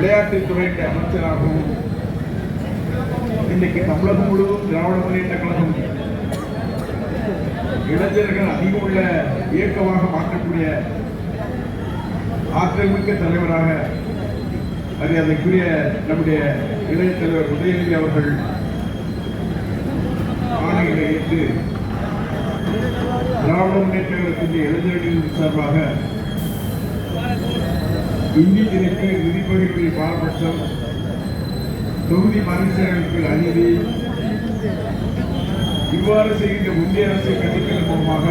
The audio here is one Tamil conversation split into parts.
விளையாட்டுத்துறை அமைச்சராகவும் இன்னைக்கு தமிழகம் முழுவதும் திராவிட முன்னேற்ற கழகம் இளைஞர்கள் அதிகம் உள்ள இயக்கமாக மாற்றக்கூடிய ஆற்றல்மிக்க தலைவராக மரியாதைக்குரிய நம்முடைய இளைய தலைவர் உதயநிதி அவர்கள் ஆணைகளை ஏற்று திராவிட முன்னேற்ற கழகத்தின் இளைஞர்களின் சார்பாக இந்திய திணைக்கு நிதி பாரபட்சம் தொகுதி மறுசீரமைப்பில் அநீதி இவ்வாறு செய்கின்ற முந்தைய அரசை கண்டிப்பதன் மூலமாக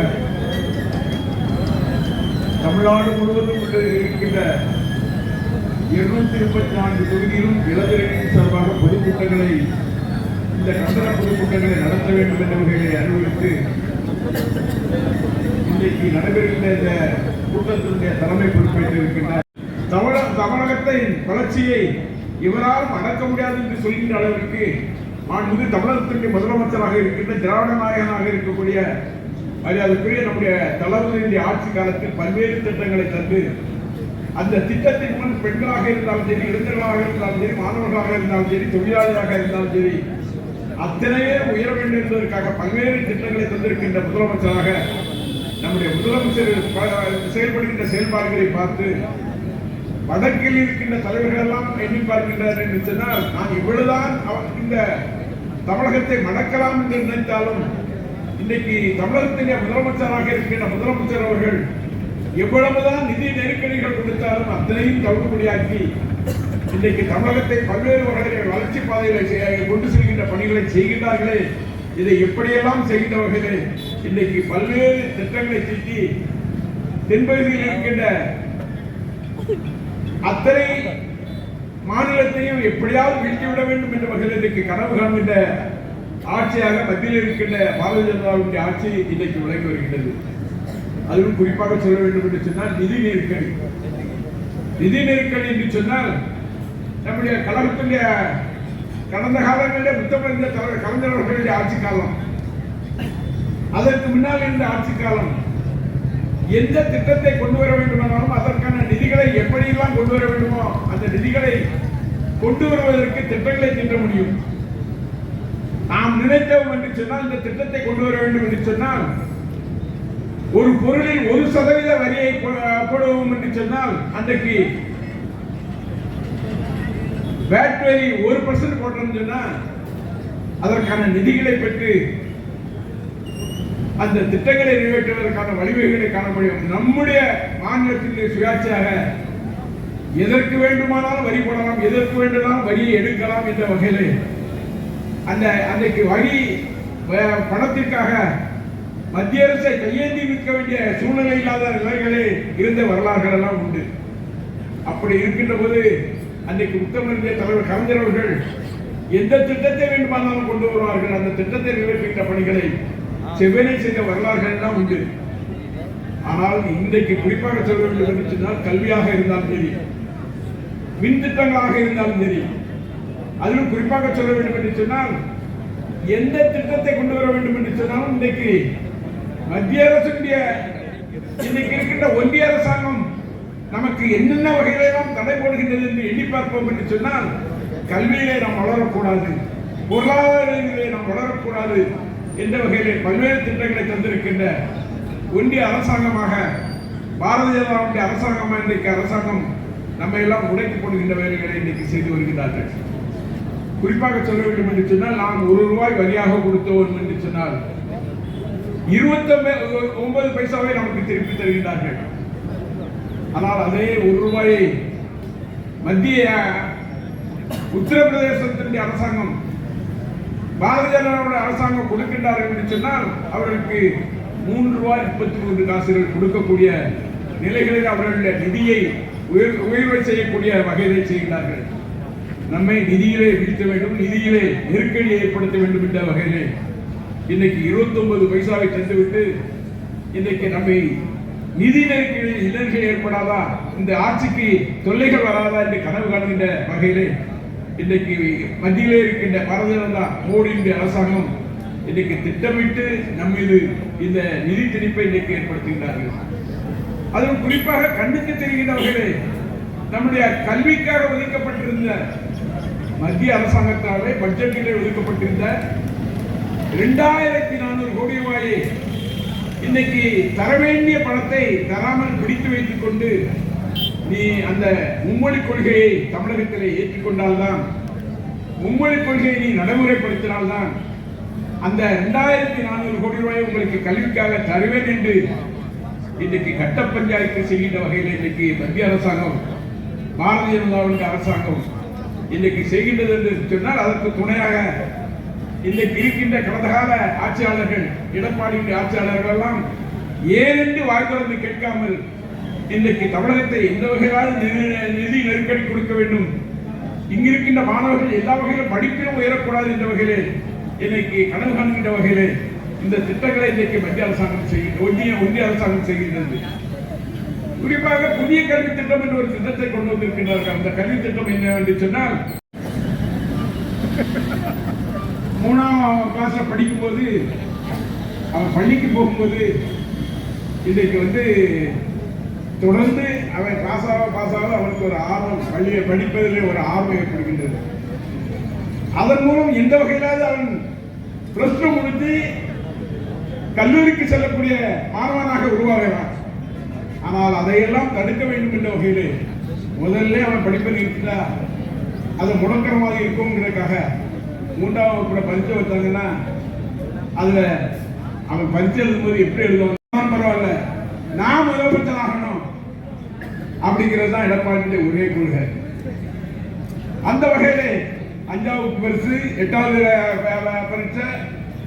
தமிழ்நாடு முழுவதும் இருக்கின்ற இருநூத்தி இருபத்தி நான்கு தொகுதியிலும் இளைஞர்களின் சார்பாக பொதுக்கூட்டங்களை இந்த கண்டன பொதுக்கூட்டங்களை நடத்த வேண்டும் என்ற வகையை இன்றைக்கு நடைபெறுகின்ற இந்த கூட்டத்தினுடைய தலைமை பொறுப்பேற்றிருக்கின்றார் தமிழ தமிழகத்தின் வளர்ச்சியை இவராலும் அடக்க முடியாது என்று சொல்கின்ற அளவிற்கு மாண்புமிகு தமிழகத்தினுடைய முதலமைச்சராக இருக்கின்ற திராவிட நாயகனாக இருக்கக்கூடிய மரியாதைக்குரிய நம்முடைய தளபதியினுடைய ஆட்சி காலத்தில் பல்வேறு திட்டங்களை தந்து அந்த திட்டத்தின் முன் பெண்களாக இருந்தாலும் சரி இளைஞர்களாக இருந்தாலும் சரி மாணவர்களாக இருந்தாலும் சரி தொழிலாளராக இருந்தாலும் சரி அத்தனையே உயர வேண்டும் என்பதற்காக பல்வேறு திட்டங்களை தந்திருக்கின்ற முதலமைச்சராக நம்முடைய முதலமைச்சர் செயல்படுகின்ற செயல்பாடுகளை பார்த்து வடக்கில் இருக்கின்ற தலைவர்கள் எல்லாம் எண்ணி பார்க்கின்றனர் என்று சொன்னால் நான் இவ்வளவுதான் இந்த தமிழகத்தை மடக்கலாம் என்று நினைத்தாலும் இன்னைக்கு தமிழகத்தினுடைய முதலமைச்சராக இருக்கின்ற முதலமைச்சர் அவர்கள் எவ்வளவுதான் நிதி நெருக்கடிகள் கொடுத்தாலும் அத்தனையும் தவிர்ப்படியாக்கி இன்றைக்கு தமிழகத்தை பல்வேறு வகையில் வளர்ச்சி பாதைகளை செய்ய- கொண்டு செல்கின்ற பணிகளை செய்கின்றார்களே இதை எப்படியெல்லாம் செய்கின்ற வகையிலே இன்றைக்கு பல்வேறு திட்டங்களை தீட்டி தென்பகுதியில் இருக்கின்ற அத்தனை மாநிலத்தையும் எப்படியாவது வீழ்த்திவிட வேண்டும் என்ற வகையில் இன்றைக்கு கனவு காண்கின்ற ஆட்சியாக மத்தியில் இருக்கின்ற பாரதிய ஜனதாவுடைய ஆட்சி இன்றைக்கு விளங்கி வருகின்றது. அதிலும் குறிப்பாக சொல்ல வேண்டும் என்று சொன்னால் நிதி நெருக்கடி. நிதி நெருக்கடி என்று சொன்னால் நம்முடைய கழகத்துடைய கடந்த காலங்களிலே முத்தமிழ் தலைவர் கலைஞர் அவர்களுடைய ஆட்சி காலம். அதற்கு முன்னால் இருந்த ஆட்சி காலம் எந்த திட்டத்தை கொண்டு வர வேண்டுமானாலும் நிதிகளை எப்படியெல்லாம் கொண்டு வர வேண்டுமோ அந்த நிதிகளை கொண்டு வருவதற்கு திட்டங்களை தீட்ட முடியும். நாம் நினைத்தோம் என்று சொன்னால் இந்த திட்டத்தை கொண்டு வர வேண்டும் என்று சொன்னால் ஒரு பொருளில் ஒரு சதவீத வரியை போடுவோம் என்று சொன்னால் அன்றைக்கு வேட் வரி ஒரு பர்சன்ட் போட்டோம்னு சொன்னால் அதற்கான நிதிகளை பெற்று அந்த திட்டங்களை நிறைவேற்றுவதற்கான வழிவகைகளை காண முடியும் நம்முடைய மாநிலத்தினுடைய சுயாட்சியாக எதற்கு வேண்டுமானாலும் வரி போடலாம் எதற்கு வேண்டுமானாலும் வரியை எடுக்கலாம் என்ற வகையில் அந்த அன்றைக்கு வரி பணத்திற்காக மத்திய அரசை கையேந்தி நிற்க வேண்டிய சூழ்நிலை இல்லாத நிலைகளே இருந்த வரலாறுகள் எல்லாம் உண்டு. அப்படி இருக்கின்ற போது அன்றைக்கு உத்தமிருந்த தலைவர் கலைஞர் அவர்கள் எந்த திட்டத்தை வேண்டுமானாலும் கொண்டு வருவார்கள் அந்த திட்டத்தை நிறைவேற்றுகின்ற பணிகளை செவ்வனை செய்த வரலாறுகள் எல்லாம் உண்டு. ஆனால் இன்றைக்கு குறிப்பாக சொல்ல வேண்டும் என்று சொன்னால் கல்வியாக இருந்தாலும் சரி மின் திட்டங்களாக இருந்தாலும் சரி அதிலும் குறிப்பாக சொல்ல வேண்டும் என்று சொன்னால் எந்த திட்டத்தை கொண்டு வர வேண்டும் என்று சொன்னாலும் இன்றைக்கு மத்திய அரசுடைய இன்னைக்கு இருக்கின்ற ஒன்றிய அரசாங்கம் நமக்கு என்னென்ன வகையிலெல்லாம் தடை போடுகின்றது என்று எண்ணி பார்ப்போம் என்று சொன்னால் கல்வியிலே நாம் வளரக்கூடாது பொருளாதாரத்திலே நாம் வளரக்கூடாது என்ற வகையிலே பல்வேறு திட்டங்களை தந்திருக்கின்ற ஒன்றிய அரசாங்கமாக பாரதிய ஜனதாவுடைய அரசாங்கமாக இன்றைக்கு அரசாங்கம் நம்ம எல்லாம் உடைத்து போடுகின்ற வேலைகளை இன்றைக்கு செய்து வருகிறார்கள் குறிப்பாக சொல்ல வேண்டும் என்று சொன்னால் நாம் ஒரு ரூபாய் வரியாக கொடுத்தோம் என்று சொன்னால் இருபத்தி ஒன்பது பைசாவை நமக்கு திருப்பி தருகின்றார்கள். ஆனால் அதே ஒரு ரூபாயை மத்திய உத்தரப்பிரதேசத்தினுடைய அரசாங்கம் பாரதிய ஜனதாவுடைய அரசாங்கம் கொடுக்கின்றார்கள் என்று சொன்னால் அவர்களுக்கு மூன்று ரூபாய் முப்பத்தி மூன்று காசுகள் கொடுக்கக்கூடிய நிலைகளில் அவர்களுடைய நிதியை உயர் உயர்வை செய்யக்கூடிய வகையிலே செய்கிறார்கள். நம்மை நிதியிலே வீழ்த்த வேண்டும் நிதியிலே நெருக்கடியை ஏற்படுத்த வேண்டும் என்ற வகையிலே இன்னைக்கு 29 பைசாவை தந்துவிட்டு இன்னைக்கு நம்மை நிதி நெருக்கடி இளைஞர்கள் ஏற்படாதா இந்த ஆட்சிக்கு தொல்லைகள் வராதா என்று கனவு காணுகின்ற வகையிலே இன்றைக்கு மத்தியிலே இருக்கின்ற பாரதிய ஜனதா மோடியினுடைய அரசாங்கம் இன்றைக்கு திட்டமிட்டு நம் மீது இந்த நிதி திணிப்பை இன்றைக்கு ஏற்படுத்துகின்றார்கள். அதுவும் குறிப்பாக கண்ணுக்கு தெரிகின்ற வகையிலே நம்முடைய கல்விக்காக ஒதுக்கப்பட்டிருந்த மத்திய அரசாங்கத்தாலே பட்ஜெட்டிலே ஒதுக்கப்பட்டிருந்த இரண்டாயிரத்தி நானூறு கோடி ரூபாயை இன்னைக்கு தர வேண்டிய பணத்தை தராமல் பிடித்து வைத்துக் கொண்டு நீ அந்த மும்மொழி கொள்கையை தமிழகத்திலே ஏற்றுக்கொண்டால்தான் மும்மொழி கொள்கையை நீ நடைமுறைப்படுத்தினால்தான் அந்த இரண்டாயிரத்தி நானூறு கோடி ரூபாய் உங்களுக்கு கல்விக்காக தருவேன் என்று இன்றைக்கு கட்ட பஞ்சாயத்து செய்கின்ற வகையில் இன்றைக்கு மத்திய அரசாங்கம் பாரதிய ஜனதாவுடைய அரசாங்கம் இன்றைக்கு செய்கின்றது என்று சொன்னால் அதற்கு துணையாக இன்றைக்கு இருக்கின்ற கடந்த கால ஆட்சியாளர்கள் எடப்பாடியுடைய ஆட்சியாளர்கள் எல்லாம் ஏனென்று வாய் கேட்காமல் இன்றைக்கு தமிழகத்தை எந்த வகையாவது நிதி- நிதி நெருக்கடி கொடுக்க வேண்டும்? இங்கிருக்கின்ற மாணவர்கள் எல்லா வகையிலும் படிப்பிலும் உயரக்கூடாது என்ற வகையிலே இன்னைக்கு கனவு காண்கின்ற வகையிலே இந்த திட்டங்களை இன்றைக்கு மத்திய அரசாங்கம் செய்கின்ற ஒன்றிய ஒன்றிய அரசாங்கம் செய்கின்றது. குறிப்பாக புதிய கல்வி திட்டம் என்ற ஒரு திட்டத்தை கொண்டு வந்திருக்கின்றார்கள். அந்த கல்வி திட்டம் என்ன என்று சொன்னால் மூணாம் கிளாஸ்ல படிக்கும்போது அவன் பள்ளிக்கு போகும்போது இன்றைக்கு வந்து தொடர்ந்து அவன் பாஸாக பாஸாக அவனுக்கு ஒரு ஆர்வம் பள்ளியை படிப்பதிலே ஒரு ஆர்வம் ஏற்படுகின்றது. அதன் மூலம் எந்த வகையிலாவது அவன் பிளஸ் டூ முடித்து கல்லூரிக்கு செல்லக்கூடிய மாணவனாக உருவாகிறான். ஆனால் அதையெல்லாம் தடுக்க வேண்டும் என்ற வகையிலே முதல்ல அவன் படிப்பது இருக்குதா அது முடக்கரமாக இருக்கும்ங்கிறதுக்காக மூன்றாவது வகுப்புல பரிச்சை வச்சாங்கன்னா அதுல அவன் பரிச்சை எழுதும்போது எப்படி எழுதுவான்? பரவாயில்ல. நான் முதலமைச்சர் ஆகணும் அப்படிங்கிறது தான் எடப்பாடியுடைய ஒரே கொள்கை. அந்த வகையிலே அஞ்சாவது பரிசு எட்டாவது பரீட்சை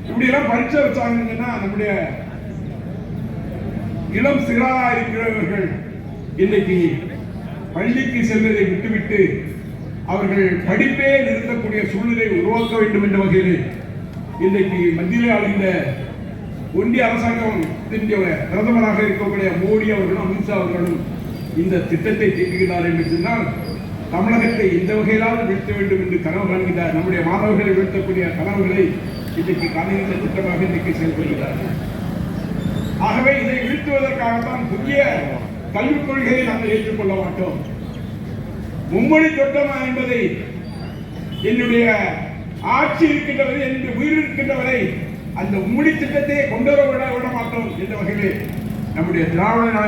இப்படி எல்லாம் பரீட்சை வச்சாங்கன்னா நம்முடைய இளம் சிறாரா இருக்கிறவர்கள் இன்னைக்கு பள்ளிக்கு செல்வதை விட்டுவிட்டு அவர்கள் படிப்பே நிறுத்தக்கூடிய சூழ்நிலை உருவாக்க வேண்டும் என்ற வகையில் இன்றைக்கு மத்தியில் ஆளுகின்ற ஒன்றிய அரசாங்கம் பிரதமராக இருக்கக்கூடிய மோடி அவர்களும் அமித்ஷா அவர்களும் இந்த திட்டத்தை தீட்டுகிறார் என்று சொன்னால் தமிழகத்தை எந்த வகையிலாவது வீழ்த்த வேண்டும் என்று கனவு காண்கிறார் நம்முடைய மாணவர்களை வீழ்த்தக்கூடிய கனவுகளை இன்றைக்கு காணுகின்ற திட்டமாக இன்றைக்கு செயல்படுகிறார்கள் ஆகவே இதை வீழ்த்துவதற்காகத்தான் புதிய கல்விக் கொள்கையை நாங்கள் ஏற்றுக்கொள்ள மாட்டோம். மும்மொழி தொட்டம் என்பதை என்னுடைய ஆட்சி இருக்கின்றவரை என்னுடைய உயிர் இருக்கின்றவரை அந்த மும்மொழி திட்டத்தை கொண்டு வர விட விட மாட்டோம் என்ற வகையிலே நம்முடைய திராவிட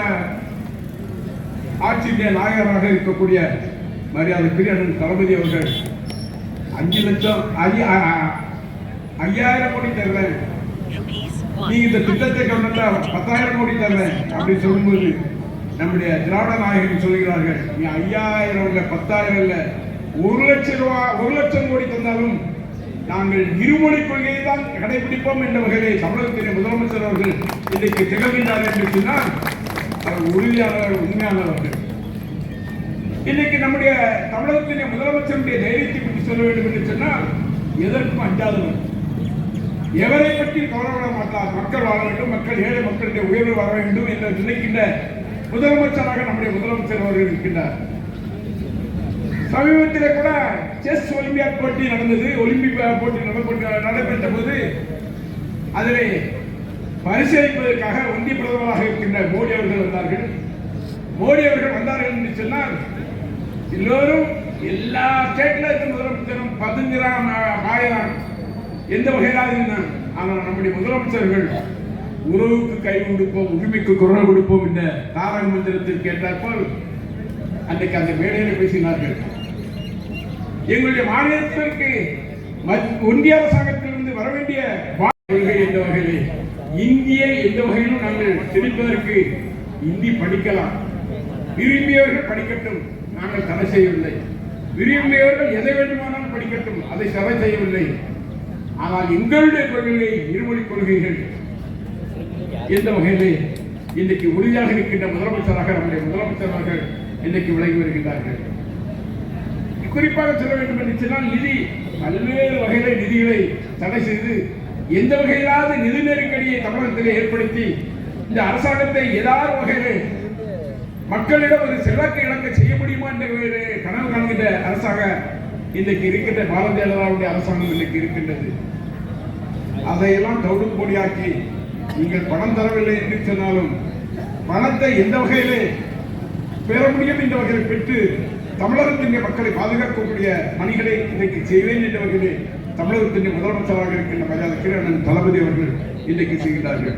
ஆட்சியுடைய நாயகராக இருக்கக்கூடிய மரியாதைக்குரிய அண்ணன் தளபதி அவர்கள் அஞ்சு லட்சம் ஐயா- ஐயாயிரம் கோடி தருவேன். நீங்க இந்த திட்டத்தை கொண்டு பத்தாயிரம் கோடி தரேன் அப்படி சொல்லும்போது நம்முடைய திராவிட நாயகன் சொல்கிறார்கள் நீ ஐயாயிரம் இல்ல பத்தாயிரம் இல்ல ஒரு லட்சம் ரூபா ஒரு லட்சம் கோடி தந்தாலும் நாங்கள் இருமொழி கொள்கையை தான் கடைபிடிப்போம் என்ற வகையிலே தமிழகத்தின் முதலமைச்சர் அவர்கள் இன்றைக்கு திகழ்கின்றார் என்று சொன்னால் அவர் உறுதியானவர் உண்மையானவர்கள். இன்னைக்கு நம்முடைய தமிழகத்தின் முதலமைச்சருடைய தைரியத்தை பற்றி சொல்ல வேண்டும் என்று சொன்னால் எதற்கும் அஞ்சாதவர் எவரை பற்றி கவலைப்பட மாட்டார். மக்கள் வாழ வேண்டும் மக்கள் ஏழை மக்களுடைய உயர்வு வர வேண்டும் என்று நினைக்கின்ற முதலமைச்சராக நம்முடைய முதலமைச்சர் அவர்கள் இருக்கின்றார். சமீபத்தில் கூட செஸ் ஒலிம்பியாட் போட்டி நடந்தது. ஒலிம்பிக் போட்டி நடைபெற்ற நடைபெற்ற போது அதிலே பரிசீலிப்பதற்காக ஒன்றிய பிரதமராக இருக்கின்ற மோடி அவர்கள் வந்தார்கள். மோடி அவர்கள் வந்தார்கள் என்று சொன்னால் எல்லோரும் எல்லா ஸ்டேட்ல இருக்க முதலமைச்சரும் பதுங்கிறான் ஆயிரம் எந்த வகையிலாவது இருந்தான் ஆனால் நம்முடைய முதலமைச்சர்கள் உறவுக்கு கை கொடுப்போம் உரிமைக்கு குரல் கொடுப்போம் என்ற தாரக மந்திரத்தில் கேட்டாற்போல் அன்றைக்கு அந்த மேடையில் பேசினார்கள். எங்களுடைய மாநிலத்திற்கு மத்- ஒன்றிய அரசாங்கத்திலிருந்து வர வேண்டிய கொள்கை என்ற வகையில்? இந்தியை எந்த வகையிலும் நாங்கள் திணிப்பதற்கு இந்தி படிக்கலாம். விரும்பியவர்கள் படிக்கட்டும் நாங்கள் தடை செய்யவில்லை. விரும்பியவர்கள் எதை வேண்டுமானாலும் படிக்கட்டும் அதை தடை செய்யவில்லை. ஆனால் எங்களுடைய கொள்கை இருமொழி கொள்கைகள் எந்த வகையிலே இன்றைக்கு உறுதியாக இருக்கின்ற முதலமைச்சராக நம்முடைய முதலமைச்சராக இன்றைக்கு விலகி வருகின்றார்கள். குறிப்பாக சொல்ல வேண்டும் என்று சொன்னால் நிதி பல்வேறு வகையில நிதிகளை தடை செய்து எந்த வகையிலாவது நிதி நெருக்கடியை தமிழகத்தில் ஏற்படுத்தி இந்த அரசாங்கத்தை ஏதாவது வகையிலே மக்களிடம் ஒரு செல்வாக்கு இழக்க செய்ய முடியுமா என்ற கனவு காண்கின்ற அரசாக இன்றைக்கு இருக்கின்ற பாரதிய ஜனதாவுடைய அரசாங்கம் இன்றைக்கு இருக்கின்றது. அதையெல்லாம் தவிடும் பொடியாக்கி நீங்கள் பணம் தரவில்லை என்று சொன்னாலும் பணத்தை எந்த வகையிலே பெற முடியும் என்ற வகையில் பெற்று தமிழகத்தின் மக்களை பாதுகாக்கக்கூடிய பணிகளை இன்றைக்கு செய்வேன் என்ற வகையிலே தமிழகத்தின் முதலமைச்சராக இருக்கின்ற மரியாதை அண்ணன் தளபதி அவர்கள் இன்றைக்கு செய்கிறார்கள்.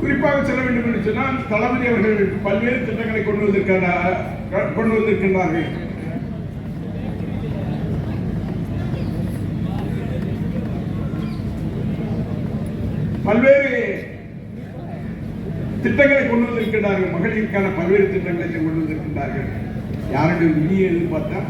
குறிப்பாக சொல்ல வேண்டும் என்று சொன்னால் தளபதி அவர்கள் பல்வேறு திட்டங்களை கொண்டு வந்திருக்கிறார் கொண்டு வந்திருக்கின்றார்கள். பல்வேறு திட்டங்களை கொண்டு வந்திருக்கிறார்கள் மகளிருக்கான பல்வேறு திட்டங்களை கொண்டு வந்திருக்கின்றார்கள். யாருடைய நிதியை எதிர்பார்த்தா